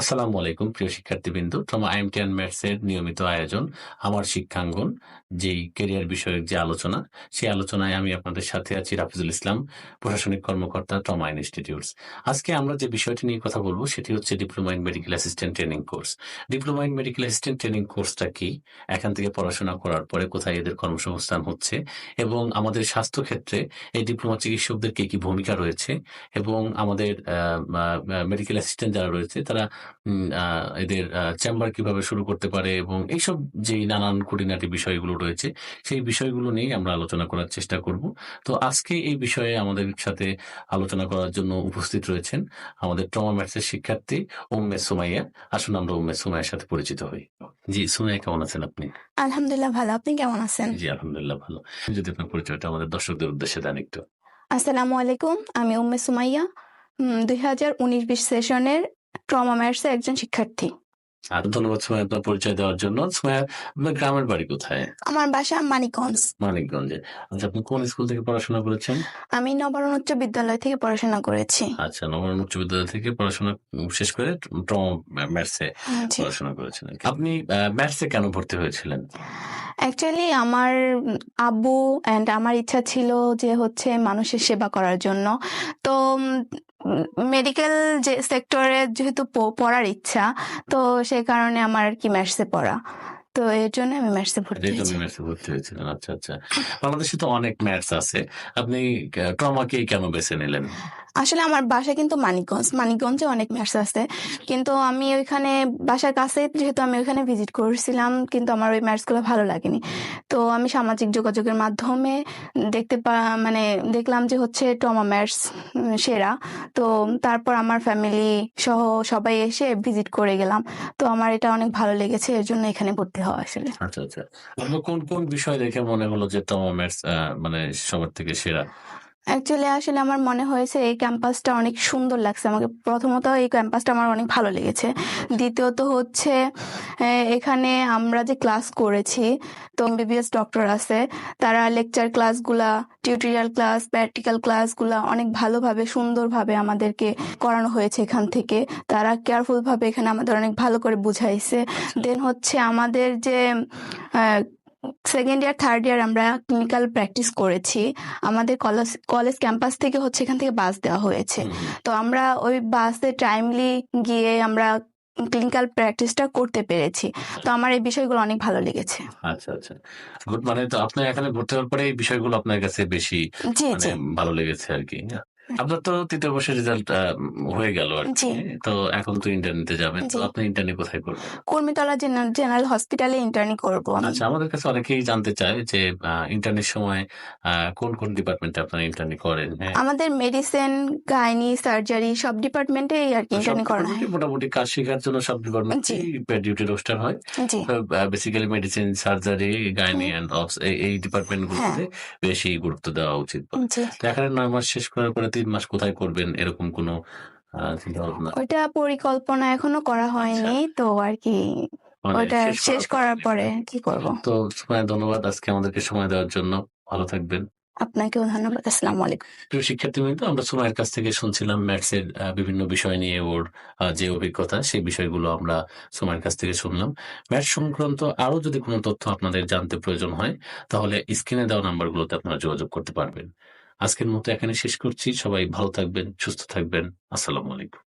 আসসালামু আলাইকুম, প্রিয় শিক্ষার্থীবৃন্দ। ট্রমা আইএমটি অ্যান্ড ম্যাথস এর নিয়মিত আয়োজন, আমার শিক্ষাঙ্গন, যেই কেরিয়ার বিষয়ক যে আলোচনা, সেই আলোচনায় আমি আপনাদের সাথে আছি রাফিজুল ইসলাম, প্রশাসনিক কর্মকর্তা ট্রমা ইনস্টিটিউটস আজকে আমরা যে বিষয়টি নিয়ে কথা বলব, সেটি হচ্ছে diploma in medical assistant training course diploma in medical assistant training কোর্সটা কি? এখান থেকে পড়াশোনা করার পরে কোথায় এদের কর্মসংস্থান হচ্ছে? এবং আমাদের স্বাস্থ্য ক্ষেত্রে এই ডিপ্লোমা চিকিৎসকদের কি কি ভূমিকা রয়েছে? এবং আমাদের মেডিকেল অ্যাসিস্ট্যান্ট যারা রয়েছে, তারা এদের চেম্বার কীভাবে শুরু করতে পারে এবং এইসব যে নানান খুঁটিনাটি বিষয়গুলো রয়েছে সেই বিষয়গুলো নিয়ে আমরা আলোচনা করার চেষ্টা করব। তো আজকে এই বিষয়ে আমাদের সাথে আলোচনা করার জন্য উপস্থিত রয়েছেন আমাদের ট্রমা ম্যাথসের শিক্ষার্থী উম্মে সুমাইয়া। আসুন আমরা উম্মে সুমাইয়ার সাথে পরিচিত হই। জি সুমাইয়া কেমন আছেন আপনি? আলহামদুলিল্লাহ ভালো। আপনি কেমন আছেন? জি আলহামদুলিল্লাহ ভালো। যদি আপনার পরিচয়টা আমাদের দর্শকদের উদ্দেশ্যে দেন একটু। আসসালামু আলাইকুম আমি উম্মে সুমাইয়া। দুই হাজার উনিশ বিশ সেশনের ট্রমা ম্যাথসের একজন শিক্ষার্থী। আর ধন্যবাদ সুমাইয়া আপনার পরিচয় দেওয়ার জন্য। সুমাইয়া আপনার গ্রামের বাড়ি কোথায়? আমার বাসা মানিকগঞ্জ। মানিকগঞ্জে। আচ্ছা আপনি কোন স্কুল থেকে পড়াশোনা করেছেন? আমি নবরণ উচ্চ বিদ্যালয় থেকে পড়াশোনা করেছি। আচ্ছা নবরণ উচ্চ বিদ্যালয় থেকে পড়াশোনা শেষ করে ট্রমা ম্যাথসে পড়াশোনা করেছেন আর কি। আপনি ম্যাথসে কেন ভর্তি হয়েছিলেন? অ্যাকচুয়ালি আমার আব্বু অ্যান্ড আমার ইচ্ছা ছিল যে হচ্ছে মানুষের সেবা করার জন্য। তো মেডিকেল যে সেক্টরে যেহেতু পড়ার ইচ্ছা তো সেই কারণে আমার আর কি ম্যাথসে পড়া। তো এর জন্য আমি ম্যাথসে ভর্তি হয়েছি। ম্যাথসে ভর্তি হয়েছিলেন আচ্ছা আচ্ছা। বাংলাদেশে তো অনেক ম্যাথস আছে। আপনি ট্রমাকেই কেন বেছে নিলেন? আসলে আমার বাসা কিন্তু মানিকগঞ্জ। মানিকগঞ্জে অনেক ম্যাথস আছে। কিন্তু আমি ওইখানে বাসার কাছে যেহেতু আমি ওইখানে ভিজিট করছিলাম, কিন্তু আমার ওই ম্যাথসগুলো ভালো লাগেনি। তো আমি সামাজিক যোগাযোগের মাধ্যমে দেখতে মানে দেখলাম যে হচ্ছে টমা ম্যাথস সেরা। তো তারপর আমার ফ্যামিলি সহ সবাই এসে ভিজিট করে গেলাম। তো আমার এটা অনেক ভালো লেগেছে, এর জন্য এখানে ভর্তি হওয়া আসলে। আচ্ছা আচ্ছা। কোন কোন বিষয় দেখে মনে হলো যে টমা ম্যাথস মানে সবার থেকে সেরা? অ্যাকচুয়ালি আসলে আমার মনে হয়েছে এই ক্যাম্পাসটা অনেক সুন্দর লাগছে আমাকে। প্রথমত এই ক্যাম্পাসটা আমার অনেক ভালো লেগেছে। দ্বিতীয়ত হচ্ছে এখানে আমরা যে ক্লাস করেছি তো এমবিবিএস ডক্টর আছে তারা লেকচার ক্লাসগুলা টিউটোরিয়াল ক্লাস প্র্যাকটিক্যাল ক্লাসগুলা অনেক ভালোভাবে সুন্দরভাবে আমাদেরকে করানো হয়েছে এখান থেকে। তারা কেয়ারফুলভাবে এখানে আমাদের অনেক ভালো করে বুঝাইছে। দেন হচ্ছে আমাদের যে সেকেন্ড ইয়ার থার্ড ইয়ার আমরা ক্লিনিক্যাল প্র্যাকটিস করেছি। আমাদের কলেজ কলেজ ক্যাম্পাস থেকে হচ্ছে এখান থেকে বাস দেওয়া হয়েছে। তো আমরা ওই বাসে টাইমলি গিয়ে আমরা ক্লিনিক্যাল প্র্যাকটিসটা করতে পেরেছি। তো আমার এই বিষয়গুলো অনেক ভালো লেগেছে। আচ্ছা আচ্ছা। গুড মানে তো আপনার এখানে ভর্তি হওয়ার পরে এই বিষয়গুলো আপনার কাছে বেশি জি মানে জি। ভালো লেগেছে আর কি। আপনার তো তৃতীয় বর্ষের রেজাল্ট হয়ে গেল আর কি। তো এখন তো ইন্টারনেটে যাবেন। তো আপনি ইন্টারনেট কোথায় করবেন? কর্মীতলা জেনারেল হসপিটালে ইন্টার্নি করব আচ্ছা আমাদের কাছে অনেকেই জানতে চায় যে ইন্টারনেট সময় কোন কোন ডিপার্টমেন্টে আপনারা ইন্টারনি করেন? হ্যাঁ। আমাদের মেডিসিন গাইনি সার্জারি সব ডিপার্টমেন্টে আর কি ইন্টার্নি করানো হয়। মোটামুটি কাজ শেখার জন্য সব ডিপার্টমেন্টে ডিউটি রোস্টার হয়। Basically medicine surgery gynae and obs এই ডিপার্টমেন্ট গুলোতে বেশি গুরুত্ব দেওয়া উচিত। তো এখানে নয় মাস শেষ করার পরে তিন মাস কোথায় করবেন এরকম কোনো চিন্তা ভাবনা ওইটা পরিকল্পনা এখনও করা হয়নি তো আর কি। মানে ওইটা শেষ করার পরে কি করব? তো সময় ধন্যবাদ আজকে আমাদেরকে সময় দেওয়ার জন্য। ভালো থাকবেন। আপনাকেও ধন্যবাদ আসসালামু আলাইকুম। প্রিয় শিক্ষার্থীবৃন্দ আমরা সুমাইয়ের কাছ থেকে শুনছিলাম ম্যাথস এর বিভিন্ন বিষয় নিয়ে ওর যে অভিজ্ঞতা সেই বিষয়গুলো আমরা সুমাইয়ের কাছ থেকে শুনলাম। ম্যাথস সংক্রান্ত আরও যদি কোনো তথ্য আপনাদের জানতে প্রয়োজন হয় তাহলে স্ক্রিনে দেওয়া নাম্বারগুলোতে আপনারা যোগাযোগ করতে পারবেন। আজকের মতো এখানে শেষ করছি। সবাই ভালো থাকবেন সুস্থ থাকবেন। আসসালামু আলাইকুম।